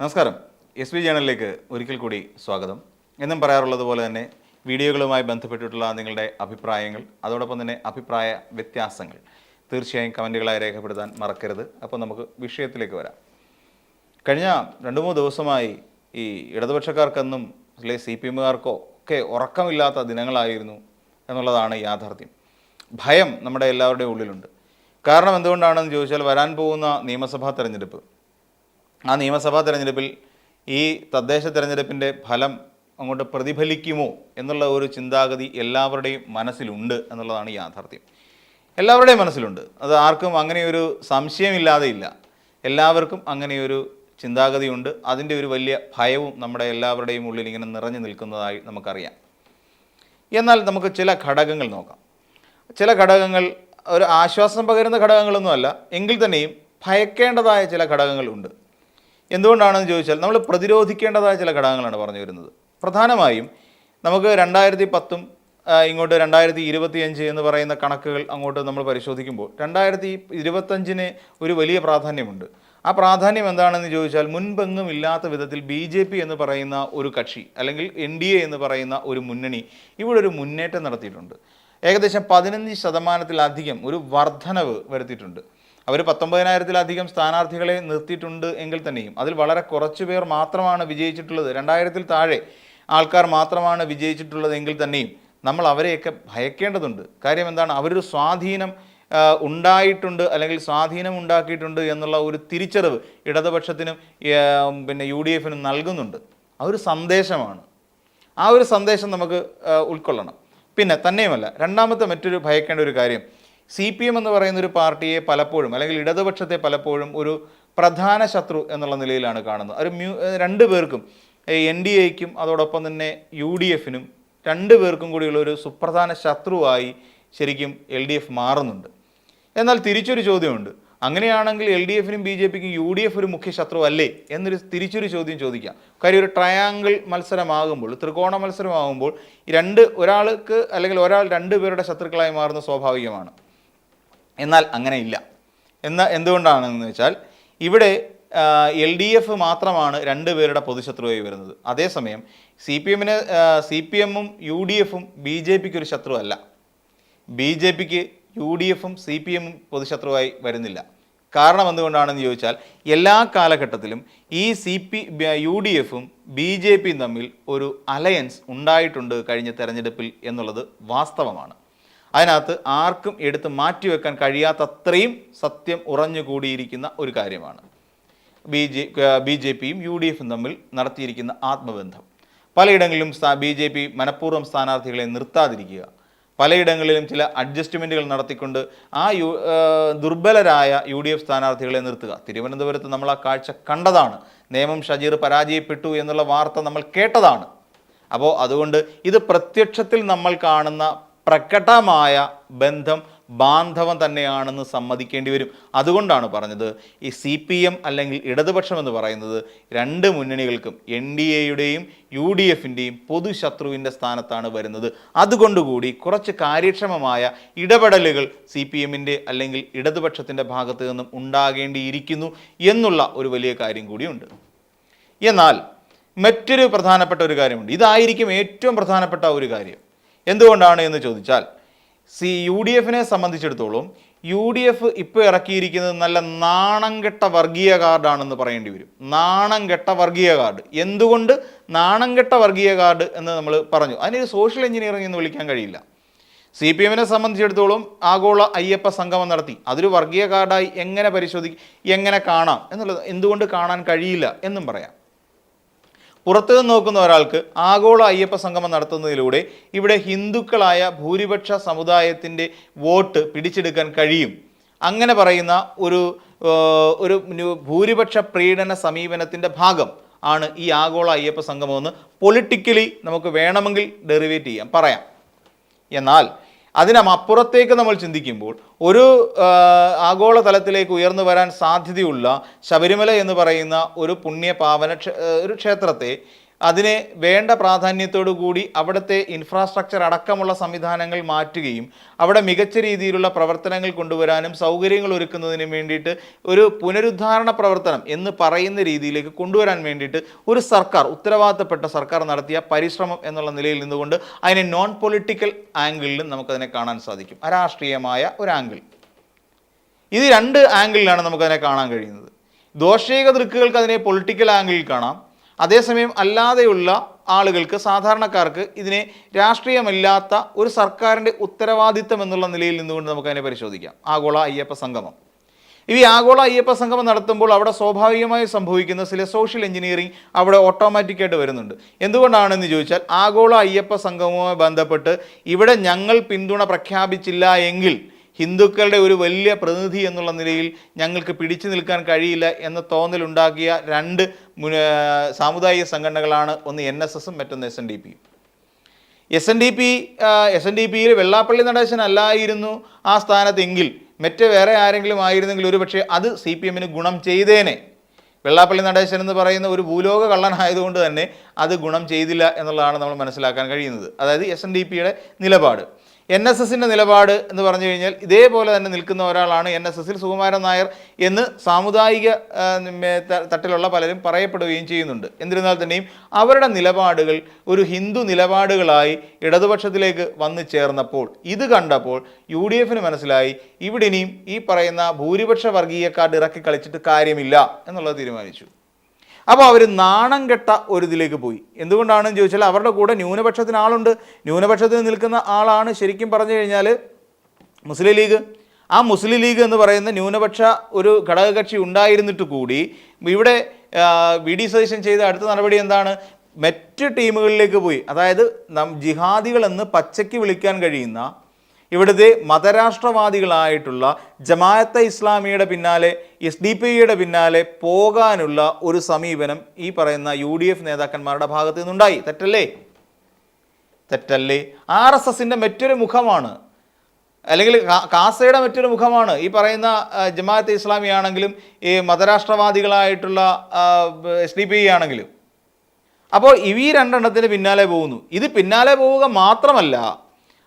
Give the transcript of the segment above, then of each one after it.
നമസ്കാരം. S V ജേണലിലേക്ക് ഒരിക്കൽ കൂടി സ്വാഗതം. എന്നും പറയാറുള്ളത് പോലെ തന്നെ വീഡിയോകളുമായി ബന്ധപ്പെട്ടിട്ടുള്ള നിങ്ങളുടെ അഭിപ്രായങ്ങൾ അതോടൊപ്പം തന്നെ അഭിപ്രായ വ്യത്യാസങ്ങൾ തീർച്ചയായും കമന്റുകളായി രേഖപ്പെടുത്താൻ മറക്കരുത്. അപ്പോൾ നമുക്ക് വിഷയത്തിലേക്ക് വരാം. കഴിഞ്ഞ രണ്ട് മൂന്ന് ദിവസമായി ഈ ഇടതുപക്ഷക്കാർക്കെന്നും അല്ലെങ്കിൽ സി പി എമ്മുകാർക്കോ ഒക്കെ ഉറക്കമില്ലാത്ത ദിനങ്ങളായിരുന്നു എന്നുള്ളതാണ് യാഥാർത്ഥ്യം. ഭയം നമ്മുടെ എല്ലാവരുടെയും ഉള്ളിലുണ്ട്. കാരണം എന്തുകൊണ്ടാണെന്ന് ചോദിച്ചാൽ വരാൻ പോകുന്ന നിയമസഭാ തെരഞ്ഞെടുപ്പ്. ആ നിയമസഭാ തെരഞ്ഞെടുപ്പിൽ ഈ തദ്ദേശ തെരഞ്ഞെടുപ്പിന്റെ ഫലം അങ്ങോട്ട് പ്രതിഫലിക്കുമോ എന്നുള്ള ഒരു ചിന്താഗതി എല്ലാവരുടെയും മനസ്സിലുണ്ട് എന്നുള്ളതാണ് യാഥാർത്ഥ്യം. എല്ലാവരുടെയും മനസ്സിലുണ്ട്. അത് ആർക്കും അങ്ങനെയൊരു സംശയമില്ലാതെ ഇല്ല. എല്ലാവർക്കും അങ്ങനെയൊരു ചിന്താഗതിയുണ്ട്. അതിന്റെ ഒരു വലിയ ഭയവും നമ്മുടെ എല്ലാവരുടെയും ഉള്ളിൽ ഇങ്ങനെ നിറഞ്ഞു നിൽക്കുന്നതായി നമുക്കറിയാം. എന്നാൽ നമുക്ക് ചില ഘടകങ്ങൾ നോക്കാം. ചില ഘടകങ്ങൾ ഒരു ആശ്വാസം പകരുന്ന ഘടകങ്ങളൊന്നുമല്ല. എങ്കിൽ തന്നെയും ഭയക്കേണ്ടതായ ചില ഘടകങ്ങളുണ്ട്. എന്തുകൊണ്ടാണെന്ന് ചോദിച്ചാൽ നമ്മൾ പ്രതിരോധിക്കേണ്ടതായ ചില ഘടകങ്ങളാണ് പറഞ്ഞു വരുന്നത്. പ്രധാനമായും നമുക്ക് രണ്ടായിരത്തി പത്തും ഇങ്ങോട്ട് രണ്ടായിരത്തി ഇരുപത്തിയഞ്ച് എന്ന് പറയുന്ന കണക്കുകൾ അങ്ങോട്ട് നമ്മൾ പരിശോധിക്കുമ്പോൾ രണ്ടായിരത്തി ഇരുപത്തഞ്ചിന് ഒരു വലിയ പ്രാധാന്യമുണ്ട്. ആ പ്രാധാന്യം എന്താണെന്ന് ചോദിച്ചാൽ മുൻപെങ്ങും ഇല്ലാത്ത വിധത്തിൽ ബി ജെ പി എന്ന് പറയുന്ന ഒരു കക്ഷി അല്ലെങ്കിൽ എൻ ഡി എ എന്ന് പറയുന്ന ഒരു മുന്നണി ഇവിടെ ഒരു മുന്നേറ്റം നടത്തിയിട്ടുണ്ട്. ഏകദേശം പതിനഞ്ച് ശതമാനത്തിലധികം ഒരു വർധനവ് വരുത്തിയിട്ടുണ്ട്. അവർ പത്തൊമ്പതിനായിരത്തിലധികം സ്ഥാനാർത്ഥികളെ നിർത്തിയിട്ടുണ്ട് എങ്കിൽ തന്നെയും അതിൽ വളരെ കുറച്ച് പേർ മാത്രമാണ് വിജയിച്ചിട്ടുള്ളത്. രണ്ടായിരത്തിൽ താഴെ ആൾക്കാർ മാത്രമാണ് വിജയിച്ചിട്ടുള്ളതെങ്കിൽ തന്നെയും നമ്മൾ അവരെയൊക്കെ ഭയക്കേണ്ടതുണ്ട്. കാര്യം എന്താണ്? അവരൊരു സ്വാധീനം ഉണ്ടായിട്ടുണ്ട് അല്ലെങ്കിൽ സ്വാധീനം ഉണ്ടാക്കിയിട്ടുണ്ട് എന്നുള്ള ഒരു തിരിച്ചറിവ് ഇടതുപക്ഷത്തിനും പിന്നെ യു ഡി എഫിനും നൽകുന്നുണ്ട്. ആ ഒരു സന്ദേശമാണ്. ആ ഒരു സന്ദേശം നമുക്ക് ഉൾക്കൊള്ളണം. പിന്നെ തന്നെയുമല്ല രണ്ടാമത്തെ മറ്റൊരു ഭയക്കേണ്ട ഒരു കാര്യം സി പി എം എന്ന് പറയുന്ന ഒരു പാർട്ടിയെ പലപ്പോഴും അല്ലെങ്കിൽ ഇടതുപക്ഷത്തെ പലപ്പോഴും ഒരു പ്രധാന ശത്രു എന്നുള്ള നിലയിലാണ് കാണുന്നത്. ഒരു മ്യൂ രണ്ട് പേർക്കും എൻ ഡി എക്കും അതോടൊപ്പം തന്നെ യു ഡി എഫിനും രണ്ട് പേർക്കും കൂടിയുള്ള ഒരു സുപ്രധാന ശത്രുവായി ശരിക്കും എൽ ഡി എഫ് മാറുന്നുണ്ട്. എന്നാൽ തിരിച്ചൊരു ചോദ്യമുണ്ട്. അങ്ങനെയാണെങ്കിൽ എൽ ഡി എഫിനും ബി ജെ പിക്കും യു ഡി എഫ് ഒരു മുഖ്യ ശത്രു അല്ലേ എന്നൊരു തിരിച്ചൊരു ചോദ്യം ചോദിക്കാം. കാര്യം ഒരു ട്രയാങ്കിൾ മത്സരമാകുമ്പോൾ ത്രികോണ മത്സരമാകുമ്പോൾ രണ്ട് ഒരാൾക്ക് അല്ലെങ്കിൽ ഒരാൾ രണ്ട് പേരുടെ ശത്രുക്കളായി മാറുന്ന സ്വാഭാവികമാണ്. എന്നാൽ അങ്ങനെയില്ല. എന്ന എന്തുകൊണ്ടാണെന്ന് വെച്ചാൽ ഇവിടെ എൽ ഡി എഫ് മാത്രമാണ് രണ്ട് പേരുടെ പൊതുശത്രുവായി വരുന്നത്. അതേസമയം സി പി എമ്മിന് സി പി എമ്മും യു ഡി എഫും ബി ജെ പിക്ക് ഒരു ശത്രുവല്ല. ബി ജെ പിക്ക് യു ഡി എഫും സി പി എമ്മും പൊതുശത്രുവായി വരുന്നില്ല. കാരണം എന്തുകൊണ്ടാണെന്ന് ചോദിച്ചാൽ എല്ലാ കാലഘട്ടത്തിലും ഈ സി പി യു ഡി എഫും ബി ജെ പിയും തമ്മിൽ ഒരു അലയൻസ് ഉണ്ടായിട്ടുണ്ട് കഴിഞ്ഞ തെരഞ്ഞെടുപ്പിൽ എന്നുള്ളത് വാസ്തവമാണ്. അതിനകത്ത് ആർക്കും എടുത്ത് മാറ്റിവെക്കാൻ കഴിയാത്തത്രയും സത്യം ഉറഞ്ഞുകൂടിയിരിക്കുന്ന ഒരു കാര്യമാണ്. ബി ജെ ബി ജെ പിയും യു ഡി എഫും തമ്മിൽ നടത്തിയിരിക്കുന്ന ആത്മബന്ധം. പലയിടങ്ങളിലും ബി ജെ പി മനഃപൂർവം സ്ഥാനാർത്ഥികളെ നിർത്താതിരിക്കുക. പലയിടങ്ങളിലും ചില അഡ്ജസ്റ്റ്മെന്റുകൾ നടത്തിക്കൊണ്ട് ആ യു ദുർബലരായ യു ഡി എഫ് സ്ഥാനാർത്ഥികളെ നിർത്തുക. തിരുവനന്തപുരത്ത് നമ്മൾ ആ കാഴ്ച കണ്ടതാണ്. നേമം ഷജീർ പരാജയപ്പെട്ടു എന്നുള്ള വാർത്ത നമ്മൾ കേട്ടതാണ്. അപ്പോൾ അതുകൊണ്ട് ഇത് പ്രത്യക്ഷത്തിൽ നമ്മൾ കാണുന്ന പ്രകടമായ ബന്ധം ബാന്ധവം തന്നെയാണെന്ന് സമ്മതിക്കേണ്ടി വരും. അതുകൊണ്ടാണ് പറഞ്ഞത് ഈ സി പി എം അല്ലെങ്കിൽ ഇടതുപക്ഷം എന്ന് പറയുന്നത് രണ്ട് മുന്നണികൾക്കും എൻ ഡി എയുടെയും യു ഡി എഫിന്റെയും പൊതുശത്രുവിന്റെ സ്ഥാനത്താണ് വരുന്നത്. അതുകൊണ്ടുകൂടി കുറച്ച് കാര്യക്ഷമമായ ഇടപെടലുകൾ സി പി എമ്മിന്റെ അല്ലെങ്കിൽ ഇടതുപക്ഷത്തിന്റെ ഭാഗത്തു നിന്നും ഉണ്ടാകേണ്ടിയിരിക്കുന്നു എന്നുള്ള ഒരു വലിയ കാര്യം കൂടിയുണ്ട്. എന്നാൽ മറ്റൊരു പ്രധാനപ്പെട്ട ഒരു കാര്യമുണ്ട്. ഇതായിരിക്കും ഏറ്റവും പ്രധാനപ്പെട്ട ഒരു കാര്യം. എന്തുകൊണ്ടാണ് എന്ന് ചോദിച്ചാൽ സി യു ഡി എഫിനെ സംബന്ധിച്ചിടത്തോളം യു ഡി എഫ് ഇപ്പോൾ ഇറക്കിയിരിക്കുന്നത് നല്ല നാണം കെട്ട വർഗീയ കാർഡാണെന്ന് പറയേണ്ടി വരും. നാണം കെട്ട വർഗീയ കാർഡ്. എന്തുകൊണ്ട് നാണം കെട്ട വർഗീയ കാർഡ് എന്ന് നമ്മൾ പറഞ്ഞു. അതിനൊരു സോഷ്യൽ എഞ്ചിനീയറിംഗ് എന്ന് വിളിക്കാൻ കഴിയില്ല. സി പി എമ്മിനെ സംബന്ധിച്ചിടത്തോളം ആഗോള അയ്യപ്പ സംഗമം നടത്തി. അതൊരു വർഗീയ കാർഡായി എങ്ങനെ പരിശോധിക്കും എങ്ങനെ കാണാം? എന്നുള്ളത് എന്തുകൊണ്ട് കാണാൻ കഴിയില്ല എന്നും പറയാം. പുറത്തു നിന്ന് നോക്കുന്ന ഒരാൾക്ക് ആഗോള അയ്യപ്പ സംഗമം നടത്തുന്നതിലൂടെ ഇവിടെ ഹിന്ദുക്കളായ ഭൂരിപക്ഷ സമുദായത്തിന്റെ വോട്ട് പിടിച്ചെടുക്കാൻ കഴിയും. അങ്ങനെ പറയുന്ന ഒരു ഒരു ഭൂരിപക്ഷ പ്രീണന സമീപനത്തിന്റെ ഭാഗം ആണ് ഈ ആഗോള അയ്യപ്പ സംഗമം എന്ന് പൊളിറ്റിക്കലി നമുക്ക് വേണമെങ്കിൽ ഡെറിവേറ്റ് ചെയ്യാം പറയാം. എന്നാൽ അതിനപ്പുറത്തേക്ക് നമ്മൾ ചിന്തിക്കുമ്പോൾ ഒരു ആഗോളതലത്തിലേക്ക് ആഗോള തലത്തിലേക്ക് ഉയർന്നു വരാൻ സാധ്യതയുള്ള ശബരിമല എന്ന് പറയുന്ന ഒരു പുണ്യപാവന ഒരു ക്ഷേത്രത്തെ അതിനെ വേണ്ട പ്രാധാന്യത്തോടു കൂടി അവിടുത്തെ ഇൻഫ്രാസ്ട്രക്ചർ അടക്കമുള്ള സംവിധാനങ്ങൾ മാറ്റുകയും അവിടെ മികച്ച രീതിയിലുള്ള പ്രവർത്തനങ്ങൾ കൊണ്ടുവരാനും സൗകര്യങ്ങൾ ഒരുക്കുന്നതിനും വേണ്ടിയിട്ട് ഒരു പുനരുദ്ധാരണ പ്രവർത്തനം എന്ന് പറയുന്ന രീതിയിലേക്ക് കൊണ്ടുവരാൻ വേണ്ടിയിട്ട് ഒരു സർക്കാർ ഉത്തരവാദിത്തപ്പെട്ട സർക്കാർ നടത്തിയ പരിശ്രമം എന്നുള്ള നിലയിൽ നിന്നുകൊണ്ട് അതിനെ നോൺ പൊളിറ്റിക്കൽ ആംഗിളിലും നമുക്കതിനെ കാണാൻ സാധിക്കും. അരാഷ്ട്രീയമായ ഒരു ആംഗിൾ ഇത് രണ്ട് ആംഗിളിലാണ് നമുക്കതിനെ കാണാൻ കഴിയുന്നത്. ദോഷേക ദൃക്കുകൾക്ക് അതിനെ പൊളിറ്റിക്കൽ ആംഗിളിൽ കാണാം. അതേസമയം അല്ലാതെയുള്ള ആളുകൾക്ക് സാധാരണക്കാർക്ക് ഇതിനെ രാഷ്ട്രീയമല്ലാത്ത ഒരു സർക്കാരിന്റെ ഉത്തരവാദിത്തം എന്നുള്ള നിലയിൽ നിന്നുകൊണ്ട് നമുക്കതിനെ പരിശോധിക്കാം. ആഗോള അയ്യപ്പ സംഗമം. ഈ ആഗോള അയ്യപ്പ സംഗമം നടത്തുമ്പോൾ അവിടെ സ്വാഭാവികമായി സംഭവിക്കുന്ന ചില സോഷ്യൽ എഞ്ചിനീയറിംഗ് അവിടെ ഓട്ടോമാറ്റിക്കായിട്ട് വരുന്നുണ്ട്. എന്തുകൊണ്ടാണെന്ന് ചോദിച്ചാൽ ആഗോള അയ്യപ്പ സംഗമവുമായി ബന്ധപ്പെട്ട് ഇവിടെ ഞങ്ങൾ പിന്തുണ പ്രഖ്യാപിച്ചില്ല എങ്കിൽ ഹിന്ദുക്കളുടെ ഒരു വലിയ പ്രതിനിധി എന്നുള്ള നിലയിൽ ഞങ്ങൾക്ക് പിടിച്ചു നിൽക്കാൻ കഴിയില്ല എന്ന തോന്നലുണ്ടാക്കിയ രണ്ട് സാമുദായിക സംഘടനകളാണ് ഒന്ന് എൻ എസ് എസും മറ്റൊന്ന് എസ് എൻ ഡി പിയും S N D P S N D പിയിൽ വെള്ളാപ്പള്ളി നടേശൻ അല്ലായിരുന്നു ആ സ്ഥാനത്തെങ്കിൽ. മറ്റ് വേറെ ആരെങ്കിലും ആയിരുന്നെങ്കിൽ ഒരുപക്ഷെ അത് സി പി എമ്മിന് ഗുണം ചെയ്തേനെ. വെള്ളാപ്പള്ളി നടേശൻ എന്ന് പറയുന്ന ഒരു ഭൂലോക കള്ളനായതുകൊണ്ട് തന്നെ അത് ഗുണം ചെയ്തില്ല എന്നുള്ളതാണ് നമ്മൾ മനസ്സിലാക്കാൻ കഴിയുന്നത്. അതായത് എസ് എൻ ഡി പിയുടെ നിലപാട്. എൻ എസ് എസിന്റെ നിലപാട് എന്ന് പറഞ്ഞു കഴിഞ്ഞാൽ ഇതേപോലെ തന്നെ നിൽക്കുന്ന ഒരാളാണ് എൻ എസ് എസിൽ സുകുമാരൻ നായർ എന്ന് സാമുദായിക തട്ടിലുള്ള പലരും പറയപ്പെടുകയും ചെയ്യുന്നുണ്ട്. എന്നിരുന്നാൽ തന്നെയും അവരുടെ നിലപാടുകൾ ഒരു ഹിന്ദു നിലപാടുകളായി ഇടതുപക്ഷത്തിലേക്ക് വന്നു ചേർന്നപ്പോൾ ഇത് കണ്ടപ്പോൾ യു ഡി എഫിന് മനസ്സിലായി ഇവിടെ ഇനിയും ഈ പറയുന്ന ഭൂരിപക്ഷ വർഗീയ കാർഡ് ഇറക്കി കളിച്ചിട്ട് കാര്യമില്ല എന്നുള്ളത് തീരുമാനിച്ചു. അപ്പോൾ അവർ നാണം കെട്ട ഒരു ഇതിലേക്ക് പോയി. എന്തുകൊണ്ടാണെന്ന് ചോദിച്ചാൽ അവരുടെ കൂടെ ന്യൂനപക്ഷത്തിന് ആളുണ്ട്. ന്യൂനപക്ഷത്തിന് നിൽക്കുന്ന ആളാണ് ശരിക്കും പറഞ്ഞു കഴിഞ്ഞാൽ മുസ്ലിം ലീഗ്. ആ മുസ്ലിം ലീഗ് എന്ന് പറയുന്ന ന്യൂനപക്ഷ ഒരു ഘടകകക്ഷി ഉണ്ടായിരുന്നിട്ട് കൂടി ഇവിടെ വി ഡി സജഷൻ ചെയ്ത അടുത്ത നടപടി എന്താണ്? മറ്റ് ടീമുകളിലേക്ക് പോയി. അതായത് നം ജിഹാദികളെന്ന് പച്ചയ്ക്ക് വിളിക്കാൻ കഴിയുന്ന ഇവിടുത്തെ മതരാഷ്ട്രവാദികളായിട്ടുള്ള ജമാഅത്തെ ഇസ്ലാമിയുടെ പിന്നാലെ എസ് ഡി പി യുടെ പിന്നാലെ പോകാനുള്ള ഒരു സമീപനം ഈ പറയുന്ന യു ഡി എഫ് നേതാക്കന്മാരുടെ ഭാഗത്തു നിന്നുണ്ടായി. തെറ്റല്ലേ? തെറ്റല്ലേ? ആർ എസ് എസിന്റെ മറ്റൊരു മുഖമാണ്. അല്ലെങ്കിൽ കാസയുടെ മറ്റൊരു മുഖമാണ്. ഈ പറയുന്ന ജമാഅത്ത് ഇസ്ലാമി ആണെങ്കിലും ഈ മതരാഷ്ട്രവാദികളായിട്ടുള്ള എസ് ഡി പി ആണെങ്കിലും. അപ്പോൾ ഈ രണ്ടെണ്ണത്തിന് പിന്നാലെ പോകുന്നു. ഇത് പിന്നാലെ പോവുക മാത്രമല്ല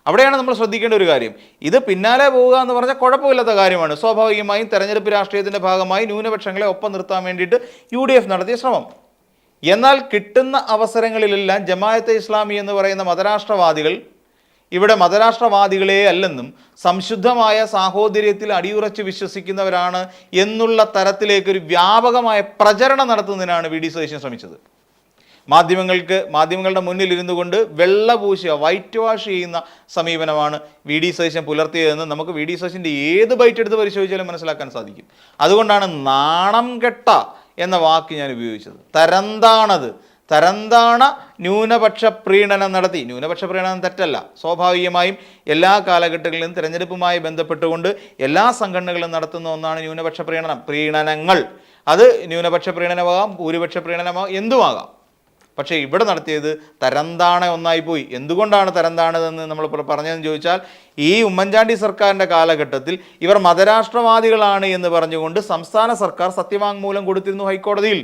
അവിടെയാണ് നമ്മൾ ശ്രദ്ധിക്കേണ്ട ഒരു കാര്യം. ഇത് പിന്നാലെ പോവുക എന്ന് പറഞ്ഞാൽ കുഴപ്പമില്ലാത്ത കാര്യമാണ്. സ്വാഭാവികമായും തെരഞ്ഞെടുപ്പ് രാഷ്ട്രീയത്തിന്റെ ഭാഗമായി ന്യൂനപക്ഷങ്ങളെ ഒപ്പം നിർത്താൻ വേണ്ടിയിട്ട് യു നടത്തിയ ശ്രമം. എന്നാൽ കിട്ടുന്ന അവസരങ്ങളിലെല്ലാം ജമാഅത്തെ ഇസ്ലാമി എന്ന് പറയുന്ന മതരാഷ്ട്രവാദികൾ ഇവിടെ മതരാഷ്ട്രവാദികളെ അല്ലെന്നും സംശുദ്ധമായ സാഹോദര്യത്തിൽ അടിയുറച്ച് വിശ്വസിക്കുന്നവരാണ് എന്നുള്ള തരത്തിലേക്ക് ഒരു വ്യാപകമായ പ്രചരണം നടത്തുന്നതിനാണ് വി ഡി സതീശൻ ശ്രമിച്ചത്. മാധ്യമങ്ങൾക്ക് മാധ്യമങ്ങളുടെ മുന്നിൽ ഇരുന്നു കൊണ്ട് വെള്ള പൂശുക വൈറ്റ് വാഷ് ചെയ്യുന്ന സമീപനമാണ് വി ഡി സതീശൻ പുലർത്തിയതെന്ന് നമുക്ക് വി ഡി സതീശന്റെ ഏത് ബൈറ്റ് എടുത്ത് പരിശോധിച്ചാലും മനസ്സിലാക്കാൻ സാധിക്കും. അതുകൊണ്ടാണ് നാണം കെട്ട എന്ന വാക്ക് ഞാൻ ഉപയോഗിച്ചത്. തരന്താണത്. തരന്താണ ന്യൂനപക്ഷ പ്രീണനം നടത്തി. ന്യൂനപക്ഷ പ്രീണനം തെറ്റല്ല. സ്വാഭാവികമായും എല്ലാ കാലഘട്ടങ്ങളിലും തിരഞ്ഞെടുപ്പുമായി ബന്ധപ്പെട്ടുകൊണ്ട് എല്ലാ സംഘടനകളും നടത്തുന്ന ഒന്നാണ് ന്യൂനപക്ഷ പ്രീണനം. പ്രീണനങ്ങൾ. അത് ന്യൂനപക്ഷ പ്രീണനമാകാം ഭൂരിപക്ഷ പ്രീണനമാകാം എന്തുമാകാം? പക്ഷേ ഇവിടെ നടത്തിയത് തരംതാണ ഒന്നായി പോയി. എന്തുകൊണ്ടാണ് തരംതാണതെന്ന് നമ്മൾ പറഞ്ഞതെന്ന് ചോദിച്ചാൽ ഈ ഉമ്മൻചാണ്ടി സർക്കാരിന്റെ കാലഘട്ടത്തിൽ ഇവർ മതരാഷ്ട്രവാദികളാണ് എന്ന് പറഞ്ഞുകൊണ്ട് സംസ്ഥാന സർക്കാർ സത്യവാങ്മൂലം കൊടുത്തിരുന്നു ഹൈക്കോടതിയിൽ.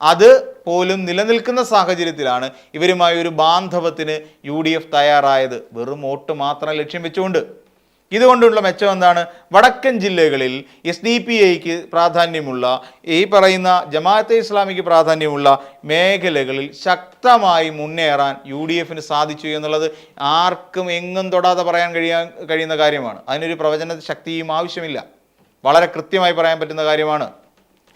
അത് പോലും നിലനിൽക്കുന്ന സാഹചര്യത്തിലാണ് ഇവരുമായി ഒരു ബാന്ധവത്തിന് യു തയ്യാറായത്. വെറും വോട്ട് മാത്രം ലക്ഷ്യം വെച്ചുകൊണ്ട്. ഇതുകൊണ്ടുള്ള മെച്ചം എന്താണ്? വടക്കൻ ജില്ലകളിൽ എസ് ഡി പി ഐക്ക് പ്രാധാന്യമുള്ള ഈ പറയുന്ന ജമാഅത്തെ ഇസ്ലാമിക്ക് പ്രാധാന്യമുള്ള മേഖലകളിൽ ശക്തമായി മുന്നേറാൻ യു ഡി എഫിന് സാധിച്ചു എന്നുള്ളത് ആർക്കും എങ്ങും തൊടാതെ പറയാൻ കഴിയാൻ കഴിയുന്ന കാര്യമാണ്. അതിനൊരു പ്രവചന ശക്തിയും ആവശ്യമില്ല. വളരെ കൃത്യമായി പറയാൻ പറ്റുന്ന കാര്യമാണ്.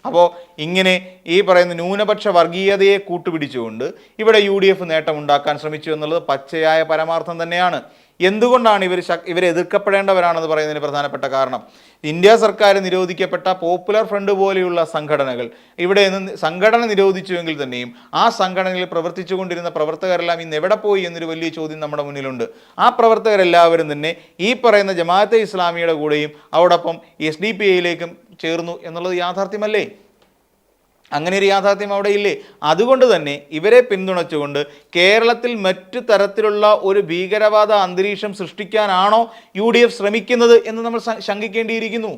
അപ്പോൾ ഇങ്ങനെ ഈ പറയുന്ന ന്യൂനപക്ഷ വർഗീയതയെ കൂട്ടുപിടിച്ചുകൊണ്ട് ഇവിടെ യു ഡി എഫ് നേട്ടമുണ്ടാക്കാൻ ശ്രമിച്ചു എന്നുള്ളത് പച്ചയായ പരമാർത്ഥം തന്നെയാണ്. എന്തുകൊണ്ടാണ് ഇവർ ശക് ഇവരെ എതിർക്കപ്പെടേണ്ടവരാണെന്ന് പറയുന്നതിന് പ്രധാനപ്പെട്ട കാരണം? ഇന്ത്യ സർക്കാർ നിരോധിക്കപ്പെട്ട പോപ്പുലർ ഫ്രണ്ട് പോലെയുള്ള സംഘടനകൾ. ഇവിടെ നിന്ന് സംഘടന നിരോധിച്ചുവെങ്കിൽ തന്നെയും ആ സംഘടനയിൽ പ്രവർത്തിച്ചുകൊണ്ടിരുന്ന പ്രവർത്തകരെല്ലാം ഇന്ന് എവിടെ പോയി എന്നൊരു വലിയ ചോദ്യം നമ്മുടെ മുന്നിലുണ്ട്. ആ പ്രവർത്തകരെല്ലാവരും തന്നെ ഈ പറയുന്ന ജമാഅത്തെ ഇസ്ലാമിയുടെ കൂടെയും അതോടൊപ്പം എസ് ഡി പി ഐയിലേക്കും ചേർന്നു എന്നുള്ളത് യാഥാർത്ഥ്യമല്ലേ? അങ്ങനെ ഒരു യാഥാർത്ഥ്യം അവിടെ ഇല്ലേ? അതുകൊണ്ട് തന്നെ ഇവരെ പിന്തുണച്ചുകൊണ്ട് കേരളത്തിൽ മറ്റു തരത്തിലുള്ള ഒരു ഭീകരവാദ അന്തരീക്ഷം സൃഷ്ടിക്കാനാണോ യു ഡി എഫ് ശ്രമിക്കുന്നത് എന്ന് നമ്മൾ ശങ്കിക്കേണ്ടിയിരിക്കുന്നു.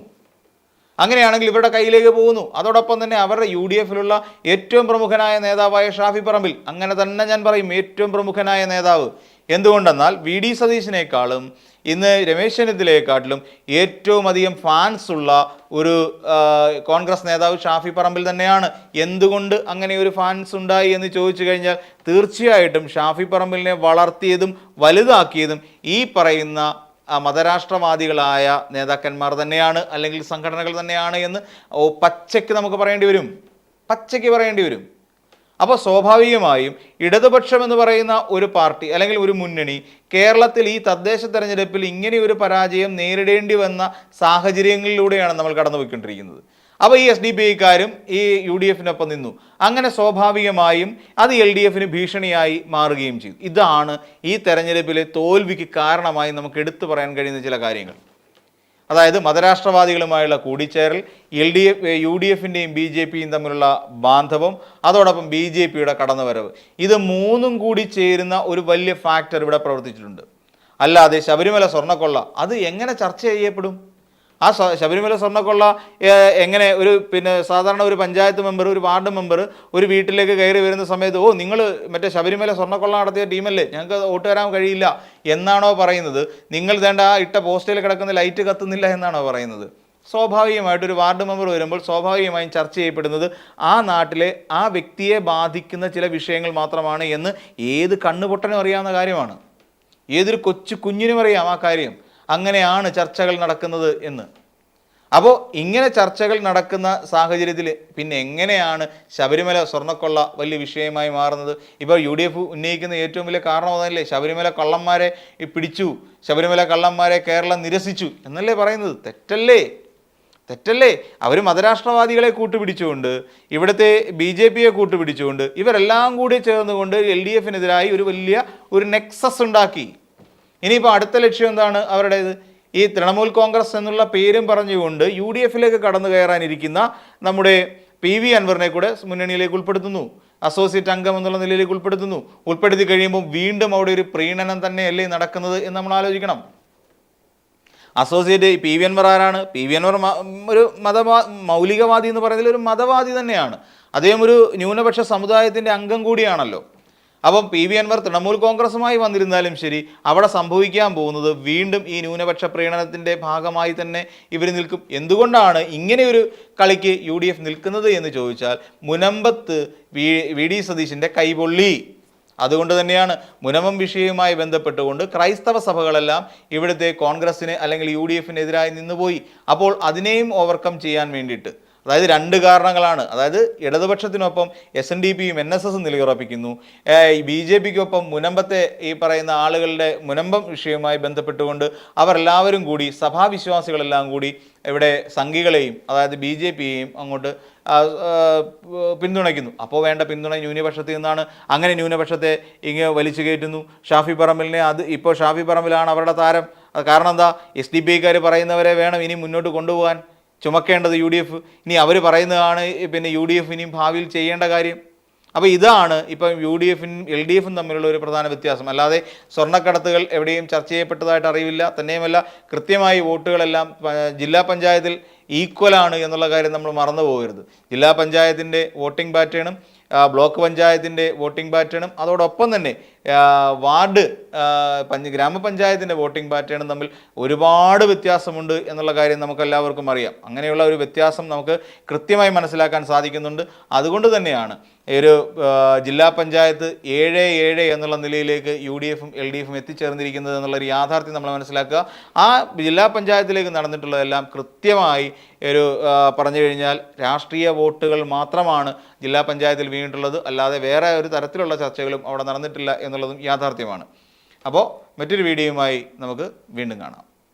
അങ്ങനെയാണെങ്കിൽ ഇവരുടെ കയ്യിലേക്ക് പോകുന്നു. അതോടൊപ്പം തന്നെ അവരുടെ യു ഡി എഫിലുള്ള ഏറ്റവും പ്രമുഖനായ നേതാവായ ഷാഫി പറമ്പിൽ അങ്ങനെ തന്നെ ഞാൻ പറയും ഏറ്റവും പ്രമുഖനായ നേതാവ്. എന്തുകൊണ്ടെന്നാൽ വി ഡി സതീശിനേക്കാളും ഇന്ന് രമേശ് ചെന്നിത്തലയെക്കാട്ടിലും ഏറ്റവും അധികം ഫാൻസ് ഉള്ള ഒരു കോൺഗ്രസ് നേതാവ് ഷാഫി പറമ്പിൽ തന്നെയാണ്. എന്തുകൊണ്ട് അങ്ങനെ ഒരു ഫാൻസ് ഉണ്ടായി എന്ന് ചോദിച്ചു കഴിഞ്ഞാൽ തീർച്ചയായിട്ടും ഷാഫി പറമ്പിലിനെ വളർത്തിയതും വലുതാക്കിയതും ഈ പറയുന്ന മതരാഷ്ട്രവാദികളായ നേതാക്കന്മാർ തന്നെയാണ് അല്ലെങ്കിൽ സംഘടനകൾ തന്നെയാണ് എന്ന് പച്ചയ്ക്ക് നമുക്ക് പറയേണ്ടി വരും. പച്ചയ്ക്ക് പറയേണ്ടി വരും. അപ്പോൾ സ്വാഭാവികമായും ഇടതുപക്ഷം എന്ന് പറയുന്ന ഒരു പാർട്ടി അല്ലെങ്കിൽ ഒരു മുന്നണി കേരളത്തിൽ ഈ തദ്ദേശ തെരഞ്ഞെടുപ്പിൽ ഇങ്ങനെ ഒരു പരാജയം നേരിടേണ്ടി വന്ന സാഹചര്യങ്ങളിലൂടെയാണ് നമ്മൾ കടന്നുപോയിക്കൊണ്ടിരിക്കുന്നത്. അപ്പോൾ ഈ എസ് ഡി പി ഐക്കാരും ഈ യു ഡി എഫിനൊപ്പം നിന്നു. അങ്ങനെ സ്വാഭാവികമായും അത് എൽ ഡി എഫിന് ഭീഷണിയായി മാറുകയും ചെയ്തു. ഇതാണ് ഈ തെരഞ്ഞെടുപ്പിലെ തോൽവിക്ക് കാരണമായി നമുക്ക് എടുത്തു പറയാൻ കഴിയുന്ന ചില കാര്യങ്ങൾ. അതായത് മതരാഷ്ട്രവാദികളുമായുള്ള കൂടിച്ചേരൽ L D F U D എഫിന്റെയും B J പിയും തമ്മിലുള്ള ബാന്ധവം അതോടൊപ്പം ബി ജെ പിയുടെ കടന്നുവരവ്. ഇത് മൂന്നും കൂടി ചേരുന്ന ഒരു വലിയ ഫാക്ടർ ഇവിടെ പ്രവർത്തിച്ചിട്ടുണ്ട്. അല്ലാതെ ശബരിമല സ്വർണക്കൊള്ള അത് എങ്ങനെ ചർച്ച ചെയ്യപ്പെടും? ആ ശബരിമല സ്വർണക്കൊള്ള എങ്ങനെ ഒരു പിന്നെ സാധാരണ ഒരു പഞ്ചായത്ത് മെമ്പർ ഒരു വാർഡ് മെമ്പർ ഒരു വീട്ടിലേക്ക് കയറി വരുന്ന സമയത്ത് ഓ നിങ്ങൾ മറ്റേ ശബരിമല സ്വർണക്കൊള്ള നടത്തിയ ടീമല്ലേ ഞങ്ങൾക്ക് വോട്ട് വരാൻ കഴിയില്ല എന്നാണോ പറയുന്നത്? നിങ്ങൾ വേണ്ട ആ ഇട്ട പോസ്റ്റിൽ കിടക്കുന്ന ലൈറ്റ് കത്തുന്നില്ല എന്നാണോ പറയുന്നത്? സ്വാഭാവികമായിട്ട് ഒരു വാർഡ് മെമ്പർ വരുമ്പോൾ സ്വാഭാവികമായും ചർച്ച ചെയ്യപ്പെടുന്നത് ആ നാട്ടിലെ ആ വ്യക്തിയെ ബാധിക്കുന്ന ചില വിഷയങ്ങൾ മാത്രമാണ് എന്ന് ഏത് കണ്ണുപൊട്ടനും അറിയാവുന്ന കാര്യമാണ്. ഏതൊരു കൊച്ചു കുഞ്ഞിനും അറിയാം ആ കാര്യം. അങ്ങനെയാണ് ചർച്ചകൾ നടക്കുന്നത് എന്ന്. അപ്പോൾ ഇങ്ങനെ ചർച്ചകൾ നടക്കുന്ന സാഹചര്യത്തിൽ പിന്നെ എങ്ങനെയാണ് ശബരിമല സ്വർണക്കൊള്ള വലിയ വിഷയമായി മാറുന്നത്? ഇപ്പോൾ യു ഡി എഫ് ഉന്നയിക്കുന്ന ഏറ്റവും വലിയ കാരണം അതല്ലേ? ശബരിമല കള്ളന്മാരെ പിടിച്ചു ശബരിമല കള്ളന്മാരെ കേരളം നിരസിച്ചു എന്നല്ലേ പറയുന്നത്? തെറ്റല്ലേ? തെറ്റല്ലേ? അവർ മതരാഷ്ട്രവാദികളെ കൂട്ടുപിടിച്ചുകൊണ്ട് ഇവിടുത്തെ ബി ജെ പിയെ കൂട്ടുപിടിച്ചുകൊണ്ട് ഇവരെല്ലാം കൂടി ചേർന്നുകൊണ്ട് എൽ ഡി എഫിനെതിരായി ഒരു വലിയ ഒരു നെക്സസ് ഉണ്ടാക്കി. ഇനിയിപ്പോൾ അടുത്ത ലക്ഷ്യം എന്താണ്? അവരുടേത്. ഈ തൃണമൂൽ കോൺഗ്രസ് എന്നുള്ള പേരും പറഞ്ഞുകൊണ്ട് യു ഡി എഫിലേക്ക് കടന്നു കയറാനിരിക്കുന്ന നമ്മുടെ പി വി അൻവറിനെ കൂടെ മുന്നണിയിലേക്ക് ഉൾപ്പെടുത്തുന്നു. അസോസിയേറ്റ് അംഗം എന്നുള്ള നിലയിലേക്ക് ഉൾപ്പെടുത്തുന്നു. ഉൾപ്പെടുത്തി കഴിയുമ്പോൾ വീണ്ടും അവിടെ ഒരു പ്രീണനം തന്നെയല്ലേ നടക്കുന്നത് എന്ന് നമ്മൾ ആലോചിക്കണം. അസോസിയേറ്റ് പി വി അൻവർ ആരാണ്? പി വി അൻവർ ഒരു മതവാ മൗലികവാദി എന്ന് പറയുന്നതിൽ ഒരു മതവാദി തന്നെയാണ്. അദ്ദേഹം ഒരു ന്യൂനപക്ഷ സമുദായത്തിന്റെ അംഗം കൂടിയാണല്ലോ. അപ്പം പി വി അൻവർ തൃണമൂൽ കോൺഗ്രസുമായി വന്നിരുന്നാലും ശരി അവിടെ സംഭവിക്കാൻ പോകുന്നത് വീണ്ടും ഈ ന്യൂനപക്ഷ പ്രീണനത്തിന്റെ ഭാഗമായി തന്നെ ഇവർ നിൽക്കും. എന്തുകൊണ്ടാണ് ഇങ്ങനെയൊരു കളിക്ക് യു ഡി എഫ് നിൽക്കുന്നത് എന്ന് ചോദിച്ചാൽ മുനമ്പത്ത് വി വി ഡി സതീശിന്റെ കൈപൊള്ളി. അതുകൊണ്ട് തന്നെയാണ് മുനമം വിഷയവുമായി ബന്ധപ്പെട്ടുകൊണ്ട് ക്രൈസ്തവ സഭകളെല്ലാം ഇവിടുത്തെ കോൺഗ്രസിന് അല്ലെങ്കിൽ യു ഡി എഫിനെതിരായി നിന്നുപോയി. അപ്പോൾ അതിനെയും ഓവർകം ചെയ്യാൻ വേണ്ടിയിട്ട് അതായത് രണ്ട് കാരണങ്ങളാണ്. അതായത് ഇടതുപക്ഷത്തിനൊപ്പം എസ് എൻ ഡി പിയും എൻ എസ് എസും നിലയുറപ്പിക്കുന്നു. ബി ജെ പിക്കൊപ്പം മുനമ്പത്തെ ഈ പറയുന്ന ആളുകളുടെ മുനമ്പം വിഷയവുമായി ബന്ധപ്പെട്ടുകൊണ്ട് അവരെല്ലാവരും കൂടി സഭാവിശ്വാസികളെല്ലാം കൂടി ഇവിടെ സംഘികളെയും അതായത് ബി ജെ പിയെയും അങ്ങോട്ട് പിന്തുണയ്ക്കുന്നു. അപ്പോൾ വേണ്ട പിന്തുണ ന്യൂനപക്ഷത്തിൽ നിന്നാണ്. അങ്ങനെ ന്യൂനപക്ഷത്തെ ഇങ്ങനെ വലിച്ചു കയറ്റുന്നു. ഷാഫി പറമ്പിലിനെ അത് ഇപ്പോൾ ഷാഫി പറമ്പിലാണ് അവരുടെ താരം. കാരണം എന്താ? എസ് ഡി പി ഐക്കാർ പറയുന്നവരെ വേണം ഇനി മുന്നോട്ട് കൊണ്ടുപോകാൻ. ചുമക്കേണ്ടത് യു ഡി എഫ് ഇനി അവർ പറയുന്നതാണ് പിന്നെ യു ഡി എഫ് ഇനിയും ഭാവിയിൽ ചെയ്യേണ്ട കാര്യം. അപ്പോൾ ഇതാണ് ഇപ്പം യു ഡി എഫിനും എൽ ഡി എഫും തമ്മിലുള്ള ഒരു പ്രധാന വ്യത്യാസം. അല്ലാതെ സ്വർണക്കടത്തുകൾ എവിടെയും ചർച്ച ചെയ്യപ്പെട്ടതായിട്ട് അറിയില്ല തന്നെയുമല്ല കൃത്യമായി വോട്ടുകളെല്ലാം ജില്ലാ പഞ്ചായത്തിൽ ഈക്വലാണ് എന്നുള്ള കാര്യം നമ്മൾ മറന്നു പോകരുത്. ജില്ലാ പഞ്ചായത്തിന്റെ വോട്ടിംഗ് പാറ്റേണും ബ്ലോക്ക് പഞ്ചായത്തിന്റെ വോട്ടിംഗ് പാറ്റേണും അതോടൊപ്പം തന്നെ വാർഡ് ഗ്രാമപഞ്ചായത്തിന്റെ വോട്ടിംഗ് പാറ്റേണും തമ്മിൽ ഒരുപാട് വ്യത്യാസമുണ്ട് എന്നുള്ള കാര്യം നമുക്ക് എല്ലാവർക്കും അറിയാം. അങ്ങനെയുള്ള ഒരു വ്യത്യാസം നമുക്ക് കൃത്യമായി മനസ്സിലാക്കാൻ സാധിക്കുന്നുണ്ട്. അതുകൊണ്ട് തന്നെയാണ് ഒരു ജില്ലാ പഞ്ചായത്ത് ഏഴ് ഏഴ് എന്നുള്ള നിലയിലേക്ക് യു ഡി എഫും എൽ ഡി എഫും എത്തിച്ചേർന്നിരിക്കുന്നത് എന്നുള്ള ഒരു യാഥാർത്ഥ്യം നമ്മൾ മനസ്സിലാക്കുക. ആ ജില്ലാ പഞ്ചായത്തിലേക്ക് നടന്നിട്ടുള്ളതെല്ലാം കൃത്യമായി ഒരു പറഞ്ഞു കഴിഞ്ഞാൽ രാഷ്ട്രീയ വോട്ടുകൾ മാത്രമാണ് ജില്ലാ പഞ്ചായത്തിൽ വീണിട്ടുള്ളത്. അല്ലാതെ വേറെ ഒരു തരത്തിലുള്ള ചർച്ചകളും അവിടെ നടന്നിട്ടില്ല എന്നുള്ളതും യാഥാർത്ഥ്യമാണ്. അപ്പോൾ മറ്റൊരു വീഡിയോയുമായി നമുക്ക് വീണ്ടും കാണാം.